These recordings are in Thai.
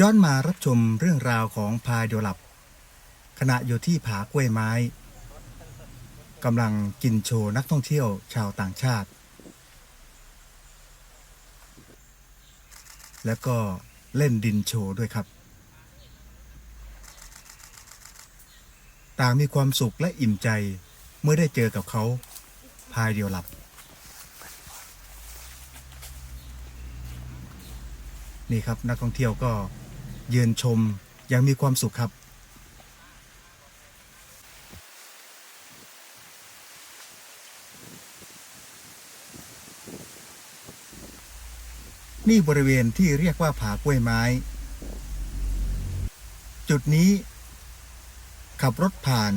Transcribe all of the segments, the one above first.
ย้อนมารับชมเรื่องราวของพายโดลับ ขณะอยู่ที่ผากล้วยไม้กำลังกินโชว์นักท่องเที่ยวชาวต่างชาติ แล้วก็เล่นดินโชว์ด้วยครับ ต่างมีความสุขและอิ่มใจเมื่อได้เจอกับเขาพายเดียวหลับ นี่ครับนักท่องเที่ยวก็ ยืนชมอยังมีความสุขครับ นี่บริเวณที่เรียกว่าผากล้วยไม้ จุดนี้ ขับรถผ่าน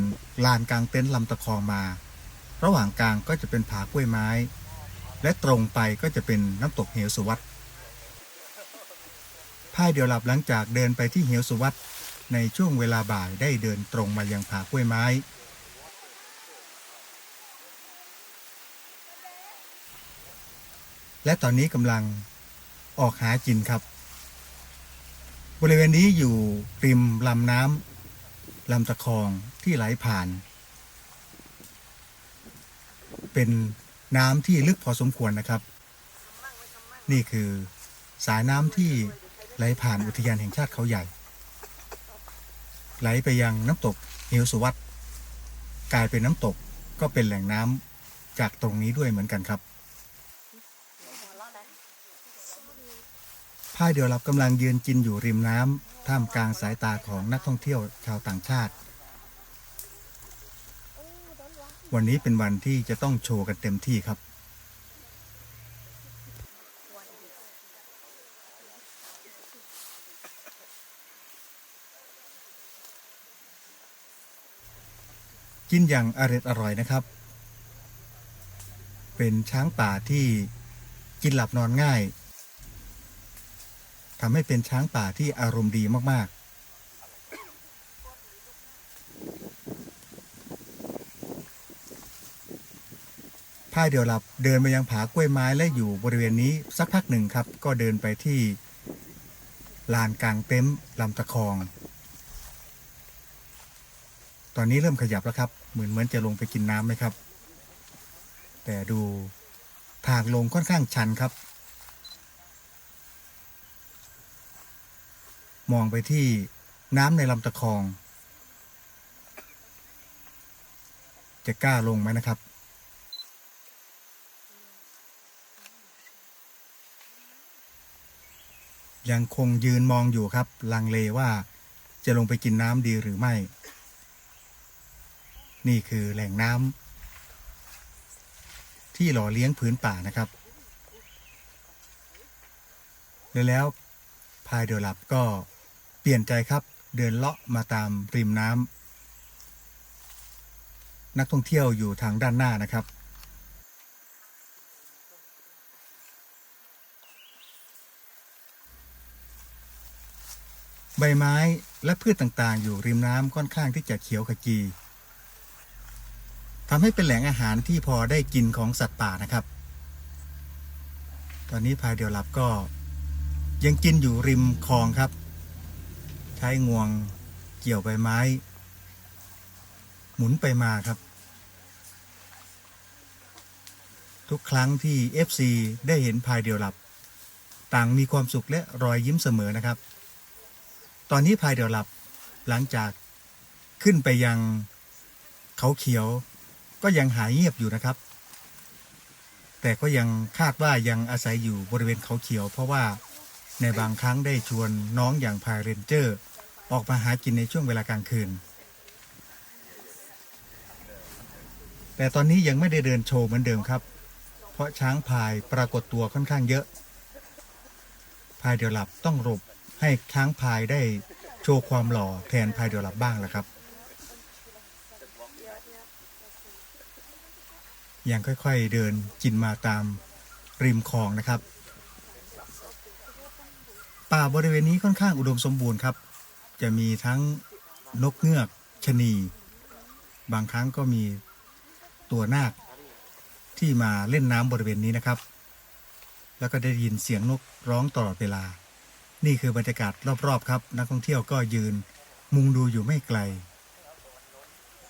ลานกลางเต็นท์ลำตะคองมา ระหว่างกลางก็จะเป็นผากล้วยไม้ และตรงไปก็จะเป็นน้ำตกเหวสุวัต พายเดียวหลับหลังจากเดินไปที่เหวสุวัตในช่วงเวลาบ่ายได้เดินตรงมายังผากล้วยไม้ และตอนนี้กำลังออกหากินครับ บริเวณนี้อยู่ริมลำน้ำลำตะคองที่ไหลผ่าน เป็นน้ำที่ลึกพอสมควรนะครับ นี่คือสายน้ำที่ ไหลผ่านอุทยานแห่งชาติเขาใหญ่ ไหลไปยังน้ำตกเหวสุวัตกลายเป็นน้ำตกก็เป็นแหล่งน้ำจากตรงนี้ด้วยเหมือนกันครับพายเดียวหลับกำลังยืนกินอยู่ริมน้ำท่ามกลางสายตาของนักท่องเที่ยวชาวต่างชาติ วันนี้เป็นวันที่จะต้องโชว์กันเต็มที่ครับ กินอย่างอร่อยอร่อยนะครับ เป็นช้างป่าที่กินหลับนอนง่ายทำให้เป็นช้างป่าที่อารมณ์ดีมาก ๆพายเดียวหลับเดินไปยังผากล้วยไม้และอยู่บริเวณนี้สักพักหนึ่งครับ ก็เดินไปที่ลานกลางเต็นท์ลำตะคอง ตอนนี้เริ่มขยับแล้วครับ เหมือนเหมือนจะลงไปกินน้ำไหมครับ แต่ดูทางลงค่อนข้างชันครับ มองไปที่น้ำในลำตะคอง จะกล้าลงไหมนะครับ ยังคงยืนมองอยู่ครับ ลังเลว่าจะลงไปกินน้ำดีหรือไม่ นี่คือแหล่งน้ำที่หล่อเลี้ยงพื้นป่านะครับ แล้วพายเดียวหลับก็เปลี่ยนใจครับเดินเลาะมาตามริมน้ำนักท่องเที่ยวอยู่ทางด้านหน้านะครับใบไม้และพืชต่างๆ อยู่ริมน้ำค่อนข้างที่จะเขียวขจี ทำให้เป็นแหล่งอาหารที่พอได้กินของสัตว์ป่านะครับ ตอนนี้พายเดียวหลับก็ยังกินอยู่ริมคลองครับ ใช้งวงเกี่ยวใบไม้ หมุนไปมาครับ ทุกครั้งที่ FC ได้เห็นพายเดียวหลับ ต่างมีความสุขและรอยยิ้มเสมอนะครับ ตอนนี้พายเดียวหลับหลังจากขึ้นไปยังเขาเขียว ก็ยังหายเงียบอยู่นะครับ แต่ก็ยังคาดว่ายังอาศัยอยู่บริเวณเขาเขียว เพราะว่าในบางครั้งได้ชวนน้องอย่างพายเรนเจอร์ ออกมาหากินในช่วงเวลากลางคืน แต่ตอนนี้ยังไม่ได้เดินโชว์เหมือนเดิมครับ เพราะช้างพายปรากฏตัวค่อนข้างเยอะ พายเดียวหลับต้องหลบให้ช้างพายได้โชว์ความหล่อแทนพายเดียวหลับบ้างแหละครับ ยังค่อยๆเดินกินมาตามริมคลองนะครับ ป่าบริเวณนี้ค่อนข้างอุดมสมบูรณ์ครับ จะมีทั้งนกเงือกชนี บางครั้งก็มีตัวนาคที่มาเล่นน้ำบริเวณนี้นะครับ แล้วก็ได้ยินเสียงนกร้องตลอดเวลา นี่คือบรรยากาศรอบๆครับ นักท่องเที่ยวก็ยืนมุงดูอยู่ไม่ไกล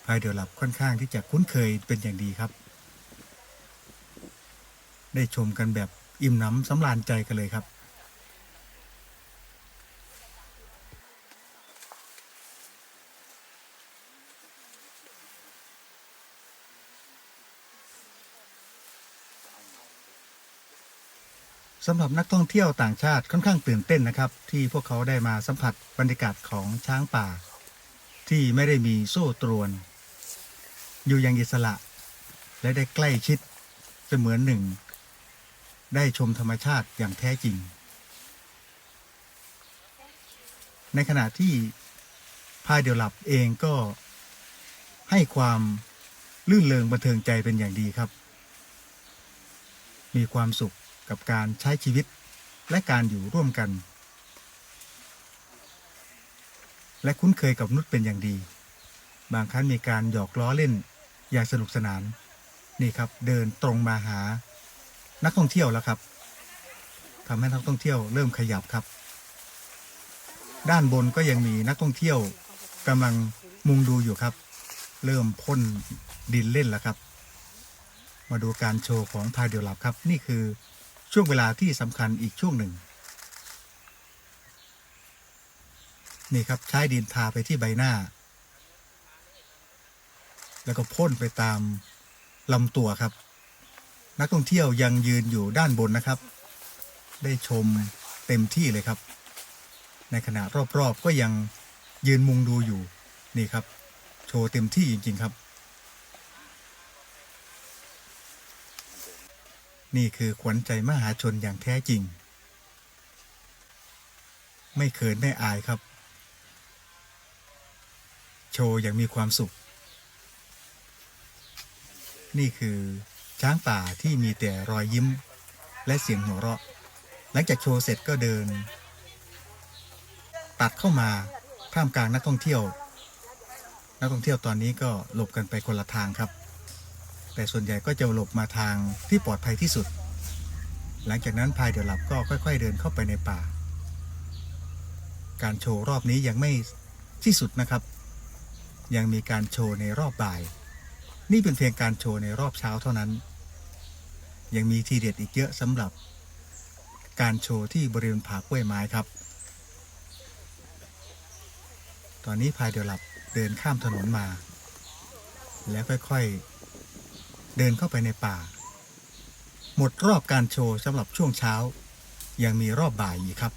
พายเดี๋ยวหลับค่อนข้างที่จะคุ้นเคยเป็นอย่างดีครับ ได้ชมกันแบบอิ่มหน้ำสำราญใจกันเลยครับสำหรับนักท่องเที่ยวต่างชาติค่อนข้างตื่นเต้นนะครับ ที่พวกเขาได้มาสัมผัสบรรยากาศของช้างป่า ที่ไม่ได้มีโซ่ตรวน อยู่อย่างอิสระ และได้ใกล้ชิดเสมือนหนึ่ง ได้ชมธรรมชาติอย่างแท้จริง ในขณะที่พายเดียวหลับเองก็ให้ความลื่นเลงบันเทิงใจเป็นอย่างดีครับ มีความสุขกับการใช้ชีวิตและการอยู่ร่วมกัน และคุ้นเคยกับนุษย์เป็นอย่างดี บางครั้งมีการหยอกล้อเล่นอย่างสนุกสนาน นี่ครับเดินตรงมาหา นักท่องเที่ยวแล้วครับทำให้นักท่องเที่ยวเริ่มขยับครับ ด้านบนก็ยังมีนักท่องเที่ยวกำลังมุงดูอยู่ครับ เริ่มพ่นดินเล่นแล้วครับ มาดูการโชว์ของพายเดียวหลับครับ นี่คือช่วงเวลาที่สำคัญอีกช่วงหนึ่ง นี่ครับใช้ดินทาไปที่ใบหน้า แล้วก็พ่นไปตามลำตัวครับ นักท่องเที่ยวยังยืนอยู่ด้านบนนะครับ ได้ชมเต็มที่เลยครับ ในขณะรอบๆก็ยังยืนมุงดูอยู่นี่ครับ โชว์เต็มที่จริงๆครับ นี่คือขวัญใจมหาชนอย่างแท้จริง ไม่เขินไม่อายครับ โชว์อย่างมีความสุข นี่คือ ช้างป่าที่มีแต่รอยยิ้ม และเสียงหัวเราะ หลังจากโชว์เสร็จก็เดิน ตัดเข้ามาท่ามกลางนักท่องเที่ยว นักท่องเที่ยวตอนนี้ก็หลบกันไปคนละทางครับ แต่ส่วนใหญ่ก็จะหลบมาทางที่ปลอดภัยที่สุด หลังจากนั้นพายเดี๋ยวหลับก็ค่อย ๆ เดินเข้าไปในป่า การโชว์รอบนี้ยังไม่ที่สุดนะครับ ยังมีการโชว์ในรอบบ่าย นี่เป็นเพียงการโชว์ในรอบเช้าเท่านั้น ยังมีทีเด็ดอีกเยอะสำหรับการโชว์ที่บริเวณผากล้วยไม้ครับ ตอนนี้พายเดี๋ยวหลับเดินข้ามถนนมา แล้วค่อยๆ เดินเข้าไปในป่า หมดรอบการโชว์สำหรับช่วงเช้า ยังมีรอบบ่ายอีกครับ